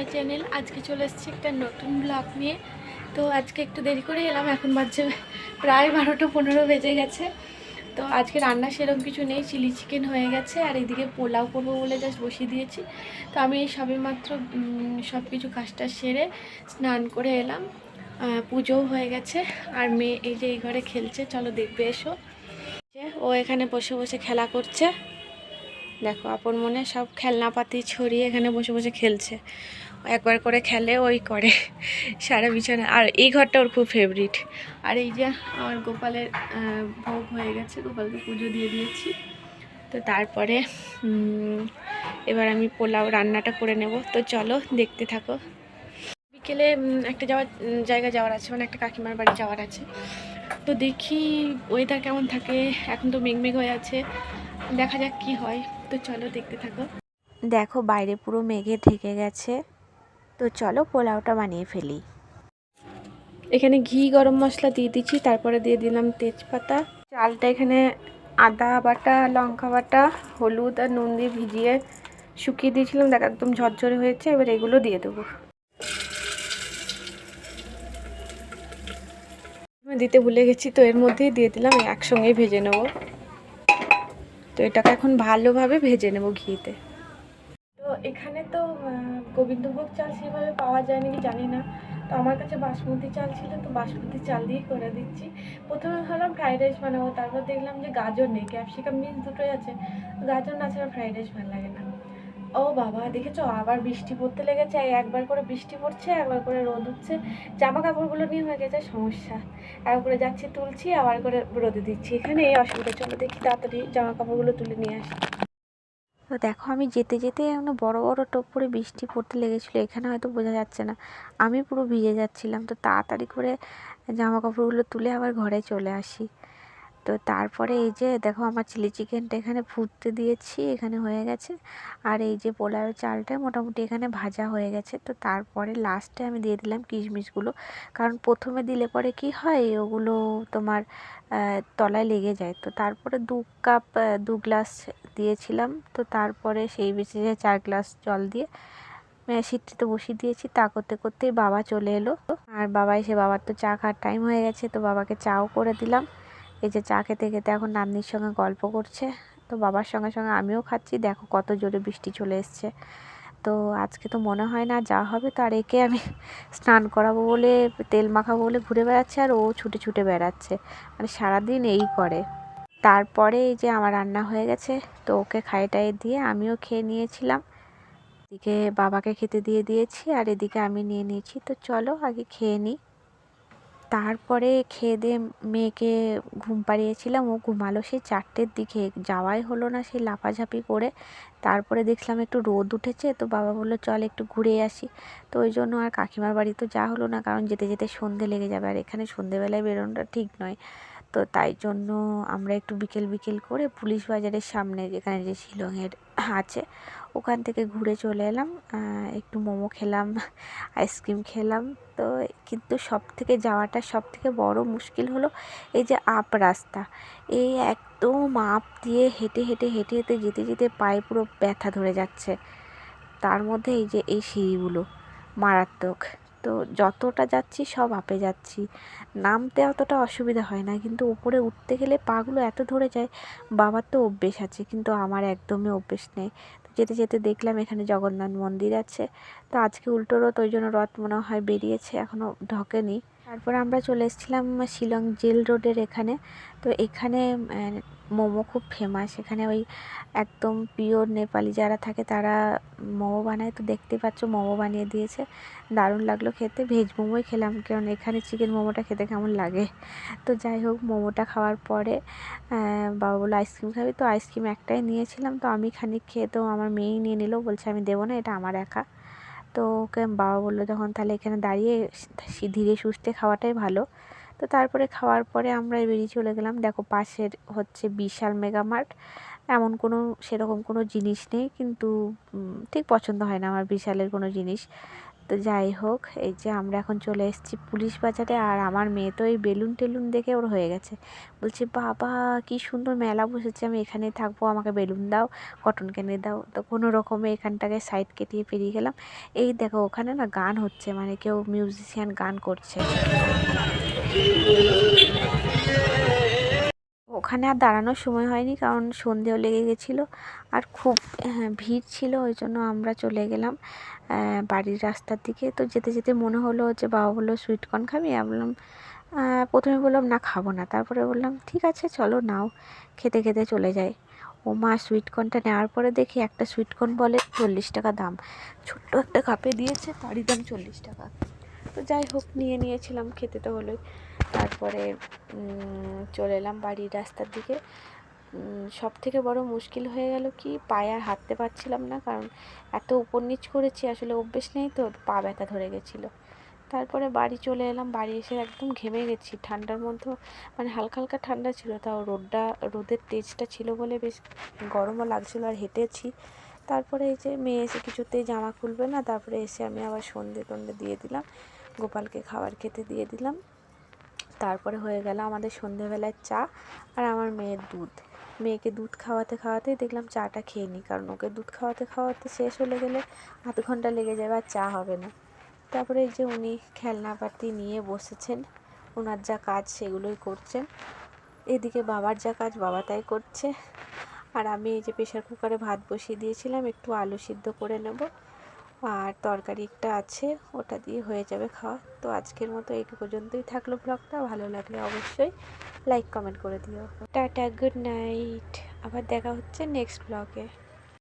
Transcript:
My channel. আজকে চলে এসেছি একটা নতুন ব্লগ নিয়ে। তো আজকে একটু দেরি করে এলাম, এখন বাজছে প্রায় বারোটা পনেরো বেজে গেছে। তো আজকে রান্না সেরকম কিছু নেই, চিলি চিকেন হয়ে গেছে, আর এদিকে পোলাও করব বলে জাস্ট বসিয়ে দিয়েছি। তো আমি সবে মাত্র সব কিছু কাজটা সেরে স্নান করে এলাম। পুজোও হয়ে গেছে, আর মেয়ে এই যে এই ঘরে খেলছে, চলো দেখবে এসো। ও এখানে বসে বসে খেলা করছে। দেখো, আপন মনে সব খেলনাপাতি ছড়িয়ে এখানে বসে বসে খেলছে। একবার করে খেলে ওই করে। সারা বিছানা। আর এই ঘরটা ওর খুব ফেভারিট আর এই যে আমার গোপালের ভোগ হয়ে গেছে গোপালকে পুজো দিয়ে দিয়েছি। তো তারপরে এবার আমি পোলাও রান্নাটা করে নেব। তো চলো দেখতে থাকো। বিকেলে একটা যাওয়ার জায়গা যাওয়ার আছে মানে একটা কাকিমার বাড়ি যাওয়ার আছে। তো দেখি ওয়েদার কেমন থাকে। এখন তো মেঘমেঘ হয়ে আছে। দেখা যাক কি হয়। তো চলো দেখতে থাকো। দেখো বাইরে পুরো মেঘে ঢেকে গেছে। তো চলো পোলাওটা বানিয়ে ফেলি। এখানে ঘি, গরম মশলা দিয়ে দিচ্ছি, তারপরে দিয়ে দিলাম তেজপাতা। চালটা এখানে আদা বাটা, লঙ্কা বাটা, হলুদ আর নুন দিয়ে ভিজিয়ে শুকিয়ে দিয়েছিলাম। দেখ, একদম ঝরঝরে হয়েছে, এবার এগুলো দিয়ে দেবো। দিতে ভুলে গেছি, তো এর মধ্যেই দিয়ে দিলাম, একসঙ্গেই ভেজে নেব। তো এটাকে এখন ভালোভাবে ভেজে নেব ঘিতে। এখানে তো গোবিন্দভোগ চাল সেভাবে পাওয়া যায় নাকি জানি না। তো আমার কাছে বাসমতি চাল ছিল, তো বাসমতি চাল দিয়েই করে দিচ্ছি। প্রথমে ভাবলাম ফ্রাইড রাইস বানাবো, তারপর দেখলাম যে গাজর নেই ক্যাপসিকাম মিন্স দুটোই আছে। গাজর না ছাড়া ফ্রাইড রাইস ভালো লাগে না। ও বাবা, দেখেছ? আবার বৃষ্টি পড়তে লেগেছে একবার করে বৃষ্টি পড়ছে, একবার করে রোদ উঠছে। জামা কাপড়গুলো নিয়ে হয়ে গেছে, সমস্যা। একবার করে যাচ্ছি, তুলছি, আবার করে রোদে দিচ্ছি। এখানে এই অসুবিধা চলো দেখি তাড়াতাড়ি জামা কাপড়গুলো তুলে নিয়ে আসি। তো দেখো আমি যেতে যেতে এমন বড় বড় টোপ পরে বৃষ্টি পড়তে লেগেছিলো, এখানে হয়তো বোঝা যাচ্ছে না। আমি পুরো ভিজে যাচ্ছিলাম, তো তাড়াতাড়ি করে জামা কাপড়গুলো তুলে আবার ঘরে চলে আসি। তো তারপরে এই যে দেখো আমার চিলি চিকেনটা এখানে ফুটতে দিয়েছি, এখানে হয়ে গেছে। আর এই যে পোলাওয়ের চালটা মোটামুটি এখানে ভাজা হয়ে গেছে। তো তারপরে লাস্টে আমি দিয়ে দিলাম কিশমিশগুলো। কারণ প্রথমে দিলে পরে কি হয়, ওগুলো তোমার তলায় লেগে যায়। তো তারপরে দু কাপ দু গ্লাস দিয়েছিলাম। তো তারপরে সেই বেশি চার গ্লাস জল দিয়ে। সিটটিতে বসিয়ে দিয়েছি। তা করতে করতেই বাবা চলে এলো। আর বাবা এসে, বাবার তো চা খাওয়ার টাইম হয়ে গেছে। তো বাবাকে চাও করে দিলাম। এই যে চা খেতে খেতে এখন নাতনির সঙ্গে গল্প করছে। তো বাবার সঙ্গে সঙ্গে আমিও খাচ্ছি। দেখো কত জোরে বৃষ্টি চলে এসছে। তো আজকে তো মনে হয় না যা হবে তো আর একে আমি স্নান করাবো বলে, তেল মাখাবো বলে ঘুরে বেড়াচ্ছে আর ও ছুটে ছুটে বেড়াচ্ছে। মানে সারাদিন এই করে। তারপরে এই যে আমার রান্না হয়ে গেছে, তো ওকে খাইয়ে টাইয়ে দিয়ে আমিও খেয়ে নিয়েছিলাম। এদিকে বাবাকে খেতে দিয়ে দিয়েছি আর এদিকে আমি নিয়ে নিয়েছি। তো চলো আগে খেয়ে নিই। তারপরে খেয়ে দিয়ে মেয়েকে ঘুম পাড়িয়েছিলাম। ও ঘুমালো সেই চারটের দিকে। যাওয়াই হলো না সেই লাফাঝাপি করে। তারপরে দেখলাম একটু রোদ উঠেছে। তো বাবা বলল, চল একটু ঘুরে আসি। তো ওই জন্য আর কাকিমার বাড়ি তো যা হলো না। কারণ যেতে যেতে সন্ধে লেগে যাবে। আর এখানে সন্ধেবেলায় বেরোনোটা ঠিক নয়। তো তাই জন্য আমরা একটু বিকেল বিকেল করে পুলিশ বাজারের সামনে যেখানে যে শিলংয়ের আছে, ওখান থেকে ঘুরে চলে এলাম। একটু মোমো খেলাম, আইসক্রিম খেলাম। তো কিন্তু সব থেকে যাওয়াটা সব থেকে বড় মুশকিল হলো এই যে আপ রাস্তা। এই একদম আপ দিয়ে হেঁটে হেঁটে হেঁটে হেঁটে যেতে যেতে পায়ে পুরো ব্যথা ধরে যাচ্ছে। তার মধ্যে এই যে এই সিঁড়িগুলো, মারাত্মক। তো যতটা যাচ্ছি সব আপে যাচ্ছি। নামতে অতটা অসুবিধা হয় না, কিন্তু উপরে উঠতে গেলে পাগুলো এত ধরে যায়, বাবার তো অভ্যেস আছে, কিন্তু আমার একদমই অভ্যেস নেই। তো যেতে যেতে দেখলাম এখানে জগন্নাথ মন্দির আছে, তো আজকে উল্টো রথ, ওই জন্য রথ মনে হয় বেরিয়েছে এখনও ঢকেনি। তারপরে আমরা চলে এসেছিলাম শিলং জেল রোডের এখানে, তো এখানে মোমো খুব ফেমাস এখানে ওই একদম পিওর নেপালি যারা থাকে তারা মোমো বানায়। তো দেখতে পাচ্ছ মোমো বানিয়ে দিয়েছে। দারুণ লাগল খেতে। ভেজ মোমোই খেলাম, কারণ এখানে চিকেন মোমোটা খেতে কেমন লাগে। তো যাই হোক, মোমোটা খাওয়ার পরে বাবা বলল আইসক্রিম খাবি? তো আইসক্রিম একটাই নিয়েছিলাম। তো আমি খানিক খেয়ে, তো আমার মেয়েই নিয়ে নিল। বলছে, আমি দেবো না, এটা আমার একা। তো ওকে বাবা বলল, যখন তাহলে এখানে দাঁড়িয়ে, ধীরে সুস্থে খাওয়াটাই ভালো। তো তারপরে খাওয়ার পরে আমরা বেরিয়ে চলে গেলাম। দেখো পাশের হচ্ছে বিশাল মেগামার্ট এমন কোনো সেরকম কোনো জিনিস নেই, কিন্তু ঠিক পছন্দ হয় না আমার বিশালের কোনো জিনিস। তো যাই হোক, এই যে আমরা এখন চলে এসেছি পুলিশ বাজারে আর আমার মেয়ে তো এই বেলুন টেলুন দেখে ওর হয়ে গেছে। বলছে, বাবা, কি সুন্দর মেলা বসেছে, আমি এখানেই থাকব, আমাকে বেলুন দাও, কটন ক্যান্ডি দাও। তো কোনো রকমে এখানটাকে সাইড কেটিয়ে পেরিয়ে গেলাম। এই দেখো, ওখানে না গান হচ্ছে মানে কেউ মিউজিশিয়ান গান করছে। ওখানে আর দাঁড়ানোর সময় হয়নি কারণ সন্ধেও লেগে গেছিল। আর খুব হ্যাঁ, ভিড় ছিল ওই জন্য আমরা চলে গেলাম বাড়ির রাস্তার দিকে। তো যেতে যেতে মনে হলো যে বাবা বলল সুইটকর্ন খাবি? আমি বললাম প্রথমে বললাম না খাব না। তারপরে বললাম ঠিক আছে চলো নাও। খেতে খেতে চলে যাই। ও মা সুইটকর্নটা নেওয়ার পরে দেখি একটা সুইটকর্ন বলে চল্লিশ টাকা দাম। ছোট্ট একটা কাপে দিয়েছে তারই দাম চল্লিশ টাকা। তো যাই হোক, নিয়ে নিয়েছিলাম, খেতে তো হলোই। তারপরে চলে এলাম বাড়ির রাস্তার দিকে। সব থেকে বড় মুশকিল হয়ে গেল কি, পায়ে আর হাঁটতে পারছিলাম না, কারণ এত উপর নিচ করেছি, আসলে অভ্যেস নেই তো, পা ব্যথা ধরে গেছিল। তারপরে বাড়ি চলে এলাম, বাড়ি এসে একদম ঘেমে গেছি। ঠান্ডার মধ্যে মানে হালকা হালকা ঠান্ডা ছিল, তাও রোদটা, রোদের তেজটা ছিল বলে বেশ গরমও লাগছিল আর হেঁটেছি। তারপরে এই যে মেয়ে এসে কিছুতেই জামা খুলবে না, তারপরে এসে আমি আবার সন্ধে টন্ধে দিয়ে দিলাম। গোপালকে খাবার খেতে দিয়ে দিলাম। তারপরে হয়ে গেল আমাদের সন্ধেবেলায় চা আর আমার মেয়ের দুধ। মেয়েকে দুধ খাওয়াতে খাওয়াতেই দেখলাম চাটা খেয়ে নিই কারণ ওকে দুধ খাওয়াতে খাওয়াতে শেষ হলে গেলে আধ ঘণ্টা লেগে যাবে আর চা হবে না। তারপরে এই যে উনি খেলনাপাতি নিয়ে বসেছেন ওনার যা কাজ সেগুলোই করছেন। এদিকে বাবার যা কাজ বাবা তাই করছে। আর আমি এই যে প্রেশার কুকারে ভাত বসিয়ে দিয়েছিলাম, একটু আলু সিদ্ধ করে নেব। আর তরকারি একটা আছে, ওটা দিয়ে হয়ে যাবে খাওয়া। তো আজকের মতো এই পর্যন্তই থাকল ব্লগটা ভালো লাগলে অবশ্যই লাইক কমেন্ট করে দিও। টাটা গুড নাইট আবার দেখা হচ্ছে নেক্সট ব্লগে